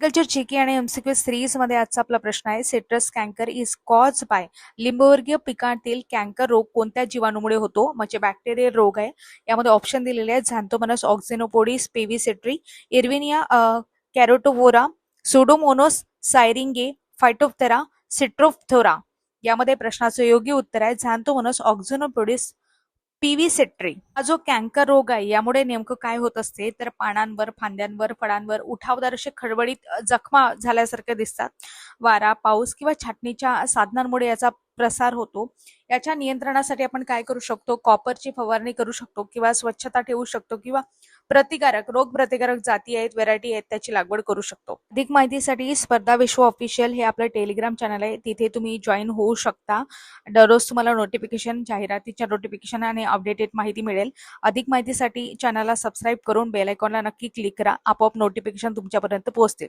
Agriculture GK आणि MCQ सिरीजमध्ये आजचा आपला प्रश्न आहे citrus canker is caused by लिंबवर्गीय पिकांतील कॅन्कर रोग कोणत्या जीवाणूमुळे होतो? म्हणजे बॅक्टेरियल रोग आहे. यामध्ये ऑप्शन दिलेले आहेत झॅन्थोमनस ऑक्झिनोपोडिस पेव्हिसेट्री इर्विनिया कॅरोटोवोरा सोडोमोनोस सायरिंगे फायटोप्थेरा सिट्रोप्थोरा यामध्ये प्रश्नाचं योग्य उत्तर आहे झॅन्थोमोनस ऑक्झिनोपोडिस पीव्ही सेट्री. हा जो कॅन्कर रोग आहे यामुळे नेमकं काय होत असते? तर पानांवर फांद्यांवर फळांवर उठावदार असे खडबडीत जखमा झाल्यासारखे दिसतात. वारा पाऊस किंवा छाटणीच्या साधनांमुळे याचा प्रसार होतो. याच्या नियंत्रणासाठी आपण काय करू शकतो? कॉपरची फवारणी करू शकतो किंवा स्वच्छता ठेवू शकतो किंवा प्रतिकारक रोग प्रतिकारक जाती आहेत व्हरायटी आहेत त्याची लागवड करू शकतो. अधिक माहितीसाठी स्पर्धा विश्व ऑफिशियल हे आपलं टेलिग्राम चॅनल आहे. तिथे तुम्ही जॉईन होऊ शकता. दररोज तुम्हाला नोटिफिकेशन जाहिरातीच्या नोटिफिकेशन आणि अपडेटेड माहिती मिळेल. अधिक माहितीसाठी चॅनलला सबस्क्राईब करून बेल आयकॉनला नक्की क्लिक करा. आपोआप नोटिफिकेशन तुमच्यापर्यंत पोहोचतील.